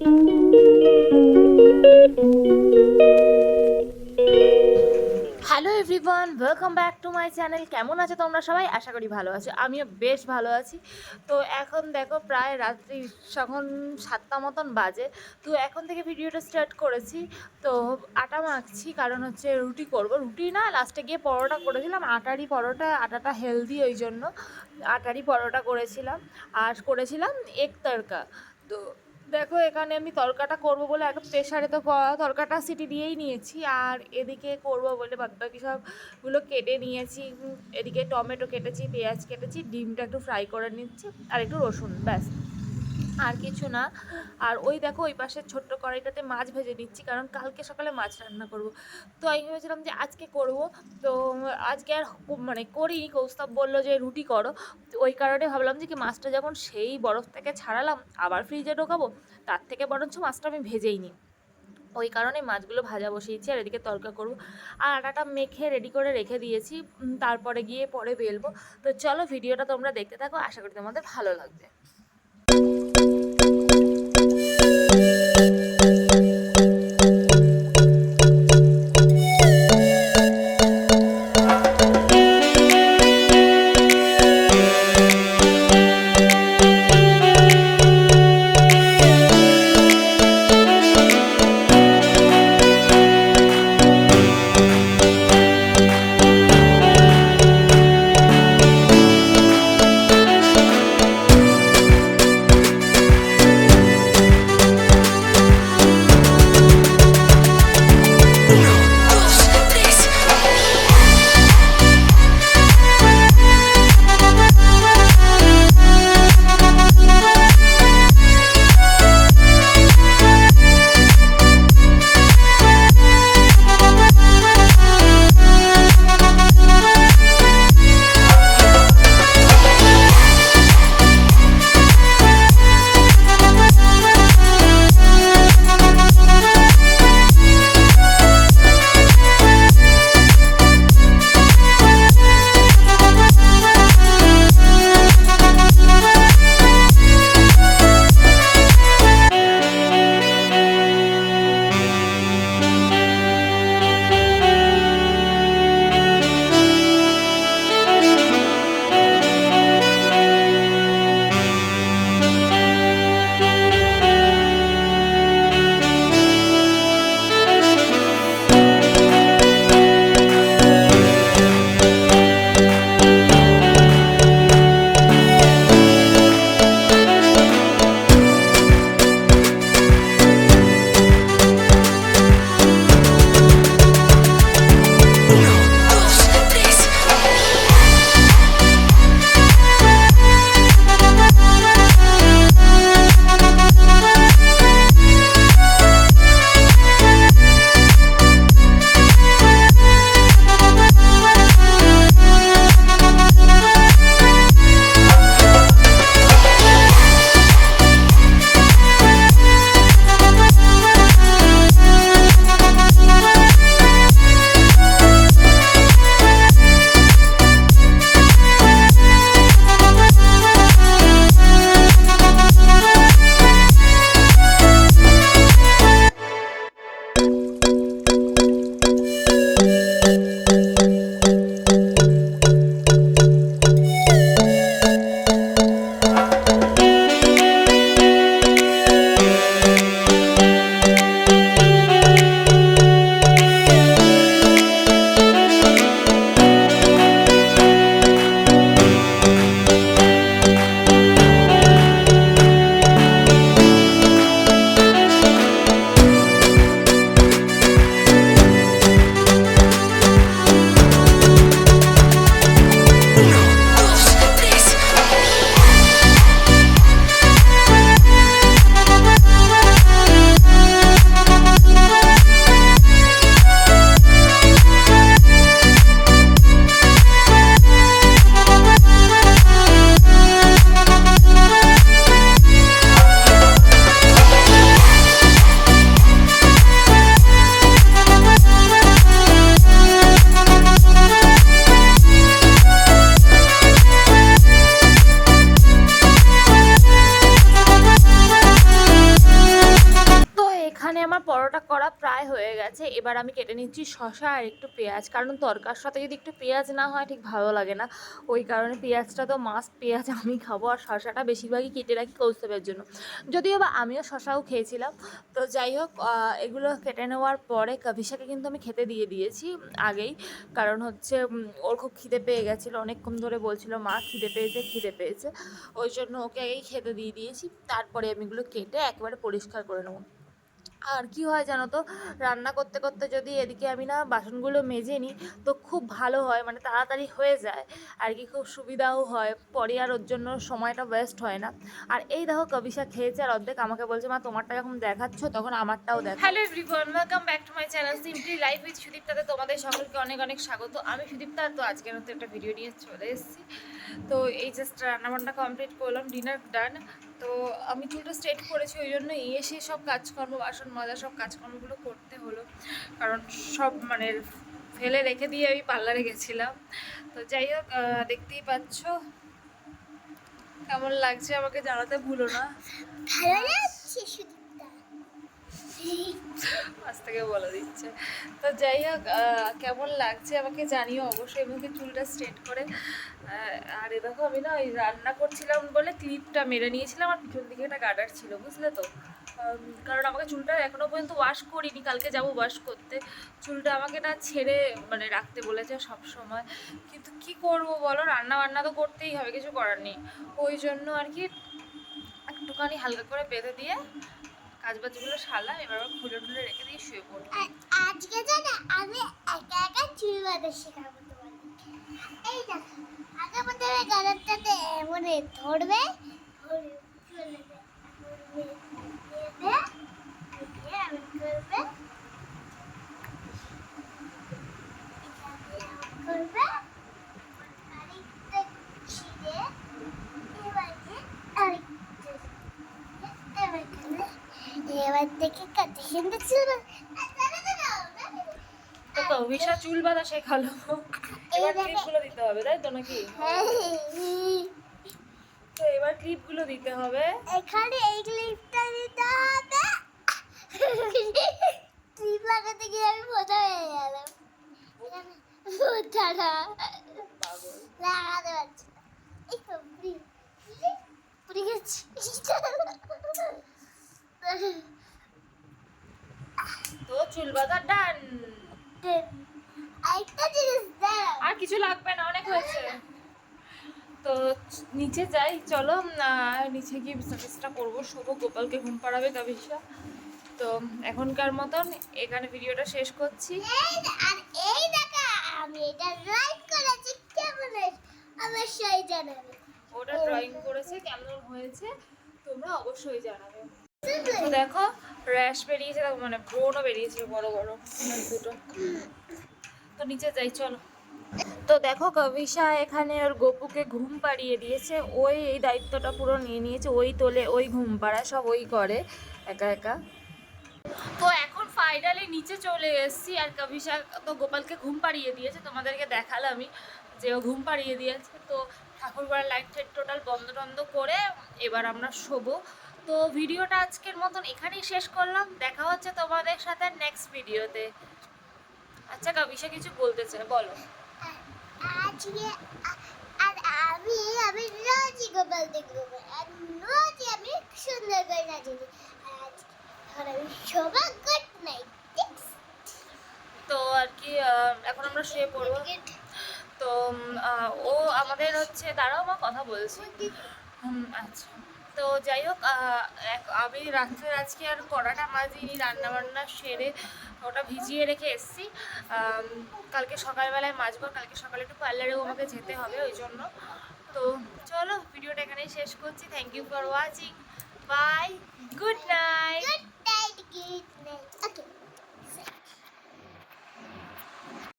Hello everyone welcome back to my channel কেমন আছো তোমরা সবাই? আশা করি ভালো আছো। আমিও বেশ ভালো আছি। তো এখন দেখো, প্রায় রাত্রি সখন সাতটা মতন বাজে। তো এখন থেকে ভিডিওটা স্টার্ট করেছি। তো আটা মাখছি, কারণ হচ্ছে রুটি করব। রুটি না লাস্টে গিয়ে পরোটা করেছিলাম। আটারই পরোটা, আটাটা হেলদি ওই জন্য। আটারই পরোটা করেছিলাম। আর করেছিলাম এক তরকা তো দেখো, এখানে আমি তরকাটা করব বলে একদম প্রেশারে তো তরকাটা সিটি দিয়েই নিয়েছি। আর এদিকে করব বলে বাদবাকি সবগুলো কেটে নিয়েছি। এদিকে টমেটো কেটেছি, পেঁয়াজ কেটেছি, ডিমটা একটু ফ্রাই করে নিচ্ছি, আর একটু রসুন, ব্যাস। আর কিছু না। আর ওই দেখো, ওই পাশের ছোট্ট কড়াইটাতে মাছ ভেজে নিচ্ছি, কারণ কালকে সকালে মাছ রান্না করব। তো আমি ভেবেছিলাম যে আজকে করব। তো আজকে আর মানে করিনি কৌস্তব বলল যে রুটি করো। ওই কারণে ভাবলাম যে কি মাছটা যখন সেই বরফ থেকে ছাড়ালাম, আবার ফ্রিজে ঢোকাবো, তার থেকে বরঞ্চ মাছটা আমি ভেজেই নিই। ওই কারণে মাছগুলো ভাজা বসিয়েছি, আর এদিকে তরকা করব। আর আটাটা মেখে রেডি করে রেখে দিয়েছি তারপরে গিয়ে পরে বেলবো। তো চলো, ভিডিওটা তোমরা দেখতে থাকো, আশা করি তোমাদের ভালো লাগবে। Thank you. এবার আমি কেটে নিচ্ছি শশা আর একটু পেঁয়াজ। কারণ তরকার সাথে যদি একটু পেঁয়াজ না হয়, ঠিক ভালো লাগে না। ওই কারণে পেঁয়াজটা তো মাস্ট পেঁয়াজ আমি খাব আর শশাটা বেশিরভাগই কেটে রাখি কৌস্তবের জন্য। যদিও বা আমিও শশাও খেয়েছিলাম। তো যাই হোক এগুলো কেটে নেওয়ার পরে কভিশাকে কিন্তু আমি খেতে দিয়ে দিয়েছি আগেই। কারণ হচ্ছে ওর খুব খিদে পেয়ে গেছিল, অনেকক্ষণ ধরে বলছিল, মা, খিদে পেয়েছে খিদে পেয়েছে। ওই জন্য ওকে আগেই খেতে দিয়ে দিয়েছি। তারপরে আমি এগুলো কেটে একেবারে পরিষ্কার করে নেব। আর কি হয় জানো তো? রান্না করতে করতে যদি এদিকে আমি না বাসনগুলো মেজে নিই, তো খুব ভালো হয় মানে তাড়াতাড়ি হয়ে যায়। আর কি খুব সুবিধাও হয়, পরে আর ওর জন্য সময়টা ওয়েস্ট হয় না। আর এই দেখো কবিশা খেয়েছে আর অর্ধেক আমাকে বলছে, মা, তোমারটা যখন দেখাচ্ছ, তখন আমারটাও দেখ। Hello everyone welcome back to my channel simply life with সুদীপ্তাতে তোমাদের সকলকে অনেক অনেক স্বাগত। আমি সুদীপ্তা, তো আজকের মতো একটা ভিডিও নিয়ে চলে এসেছি। তো এই জাস্ট রান্নাবান্না কমপ্লিট করলাম ডিনার ডান তো আমি চুলটা স্ট্রেট করেছি, ওই জন্য এসে সব কাজকর্ম, বাসন মজা সব কাজকর্মগুলো করতে হলো। কারণ সব মানে ফেলে রেখে দিয়ে আমি পার্লারে গেছিলাম। তো যাই হোক দেখতেই পাচ্ছ। কেমন লাগছে আমাকে জানাতে ভুলো না। ভালো লাগছে সুদীপ্তা আজ থেকে বলে দিচ্ছে। তো যাই হোক কেমন লাগছে আমাকে জানিও অবশ্যই আমাকে চুলটা স্ট্রেট করে। আর এ দেখো, আমি না ওই রান্না করছিলাম বলে ক্লিপটা মেরে নিয়েছিলাম, আর পিছন দিকে একটা গার্ডার ছিল, বুঝলে তো? কারণ আমাকে চুলটা এখনও পর্যন্ত ওয়াশ করিনি, কালকে যাব ওয়াশ করতে। চুলটা আমাকে না ছেড়ে মানে রাখতে বলেছে সব সময়। কিন্তু কি করব বলো, রান্না বান্না তো করতেই হবে, কিছু করার নেই। ওই জন্য আর কি একটুখানি হালকা করে বেঁধে দিয়ে কাজ বাজগুলো সারলাম, এবার খুলে টুলে রেখে দিয়ে শুয়ে আজকে আমি একা একা চুল বাঁধা শেখাবো এই দেখো, আগে এ ধরবে করবে আরেকটা ছিঁড়ে এবারে আরেকটা এবার এখানে এবার থেকে কাটে কিন্তু চলবে তো কবিশা চুল বাঁধা শেখালো এবার ক্লিপগুলো দিতে হবে তাই তো নাকি? তো এবার ক্লিপগুলো দিতে হবে। এখানে এই ক্লিপটা দিতে হবে। ক্লিপ লাগাতে গিয়ে আমি বোঝা হয়ে গেলাম। বোঝাটা লাগাতে পারছি এই তো পুরি পুরি গেছি। তো চুল বাঁধা ডান আর কিছু লাগবে না অনেক হয়েছে। তো নিচে যাই চলো নিচে গিয়ে বিজনেসটা করব। শোবো গোপালকে ঘুম পাড়াবে তো এখনকার মতন এখানে ভিডিওটা শেষ করছি। আর এই দেখা আমি এটা লাইক করেছি কেমন অবশ্যই জানাবে। ওটা ড্রয়িং করেছে কেমন হয়েছে তোমরা অবশ্যই জানাবে। দেখো র্যাশ বেরিয়েছে মানে ব্রণও বেরিয়েছে, বড় বড় দুটো। তো নিচে যাই, চলো। তো দেখো কবিশা এখানে ওর গপুকে ঘুম পাড়িয়ে দিয়েছে। ওই এই দায়িত্বটা পুরো নিয়ে নিয়েছে, ওই তোলে, ওই ঘুম পাড়ায় সব ওই করে, একা একা। তো এখন ফাইনালি নিচে চলে এসেছি, আর কবিশা তো গোপালকে ঘুম পাড়িয়ে দিয়েছে, তোমাদেরকে দেখালামই যে ও ঘুম পাড়িয়ে দিয়েছে। তো ঠাকুরপাড়ার লাইট টোটাল বন্ধ টন্ধ করে এবার আমরা শোবো। তো ভিডিওটা আজকের মতন এখানেই শেষ করলাম। দেখা হচ্ছে তোমাদের সাথে নেক্সট ভিডিওতে আচ্ছা কবিশা কিছু বলতে চাই বলো। আজকে আর আমি আমি রোজই গোপাল দেখব আর রোজই আমি সুন্দর করে নাচি আর আমি সবাই গুড নাইট তো আর কি এখন আমরা শুয়ে পড়ব। তো ও আমাদের হচ্ছে দাঁড়াও মা কথা বলছি। আচ্ছা। তো যাই হোক আমি রাত্রে আজকে আর কড়াটা মাজিনি রান্না বান্না সেরে ওটা ভিজিয়ে রেখে এসেছি। কালকে সকালবেলায় মাজবো, কালকে সকালে একটু পার্লারেও আমাকে যেতে হবে ওই জন্য। তো চলো, ভিডিওটা এখানেই শেষ করছি। Thank you for watching bye good night good night good night okay